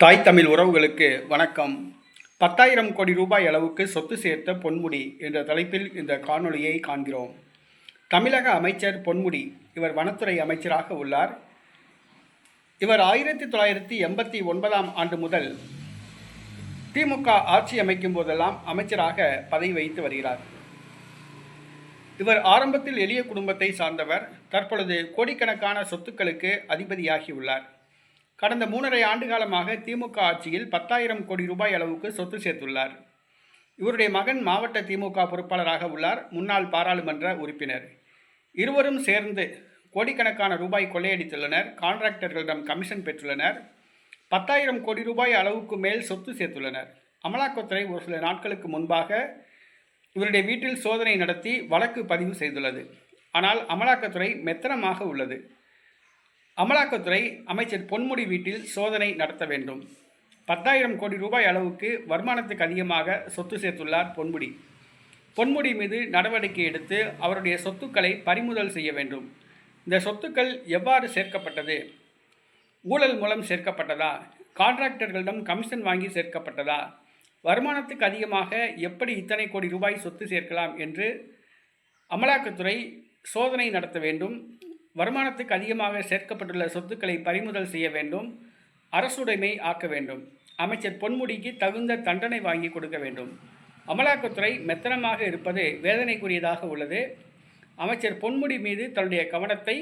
தாய் தமிழ் உறவுகளுக்கு வணக்கம். பத்தாயிரம் கோடி ரூபாய் அளவுக்கு சொத்து சேர்த்த பொன்முடி என்ற தலைப்பில் இந்த காணொளியை காண்கிறோம். தமிழக அமைச்சர் பொன்முடி இவர் வனத்துறை அமைச்சராக உள்ளார். இவர் ஆயிரத்தி தொள்ளாயிரத்தி எண்பத்தி ஒன்பதாம் ஆண்டு முதல் திமுக ஆட்சி அமைக்கும் போதெல்லாம் அமைச்சராக பதவி வைத்து வருகிறார். இவர் ஆரம்பத்தில் எளிய குடும்பத்தை சார்ந்தவர் தற்பொழுது கோடிக்கணக்கான சொத்துக்களுக்கு அதிபதியாகியுள்ளார் கடந்த மூணரை ஆண்டு காலமாக திமுக ஆட்சியில் பத்தாயிரம் கோடி ரூபாய் அளவுக்கு சொத்து சேர்த்துள்ளார். இவருடைய மகன் மாவட்ட திமுக பொறுப்பாளராக உள்ளார் முன்னாள் பாராளுமன்ற உறுப்பினர். இருவரும் சேர்ந்து கோடிக்கணக்கான ரூபாய் கொள்ளையடித்துள்ளனர் கான்ட்ராக்டர்களிடம் கமிஷன் பெற்றுள்ளனர் பத்தாயிரம் கோடி ரூபாய் அளவுக்கு மேல் சொத்து சேர்த்துள்ளனர். அமலாக்கத்துறை ஒரு சில நாட்களுக்கு முன்பாக இவருடைய வீட்டில் சோதனை நடத்தி வழக்கு பதிவு செய்துள்ளது. ஆனால் அமலாக்கத்துறை மெத்தனமாக உள்ளது. அமலாக்கத்துறை அமைச்சர் பொன்முடி வீட்டில் சோதனை நடத்த வேண்டும். பத்தாயிரம் கோடி ரூபாய் அளவுக்கு வருமானத்துக்கு அதிகமாக சொத்து சேர்த்துள்ளார் பொன்முடி. பொன்முடி மீது நடவடிக்கை எடுத்து அவருடைய சொத்துக்களை பறிமுதல் செய்ய வேண்டும். இந்த சொத்துக்கள் எவ்வாறு சேர்க்கப்பட்டது? ஊழல் மூலம் சேர்க்கப்பட்டதா? கான்ட்ராக்டர்களிடம் கமிஷன் வாங்கி சேர்க்கப்பட்டதா? வருமானத்துக்கு அதிகமாக எப்படி இத்தனை கோடி ரூபாய் சொத்து சேர்க்கலாம் என்று அமலாக்கத்துறை சோதனை நடத்த வேண்டும். வருமானத்துக்கு அதிகமாக சேர்க்கப்பட்டுள்ள சொத்துக்களை பறிமுதல் செய்ய வேண்டும் அரசுடைமை ஆக்க வேண்டும். அமைச்சர் பொன்முடிக்கு தகுந்த தண்டனை வாங்கி கொடுக்க வேண்டும். அமலாக்கத்துறை மெத்தனமாக இருப்பது வேதனைக்குரியதாக உள்ளது. அமைச்சர் பொன்முடி மீது தன்னுடைய கவனத்தை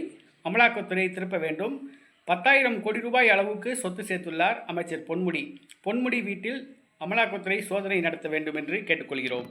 அமலாக்கத்துறை திருப்ப வேண்டும். பத்தாயிரம் கோடி ரூபாய் அளவுக்கு சொத்து சேர்த்துள்ளார் அமைச்சர் பொன்முடி. பொன்முடி வீட்டில் அமலாக்கத்துறை சோதனை நடத்த வேண்டும் என்று கேட்டுக்கொள்கிறோம்.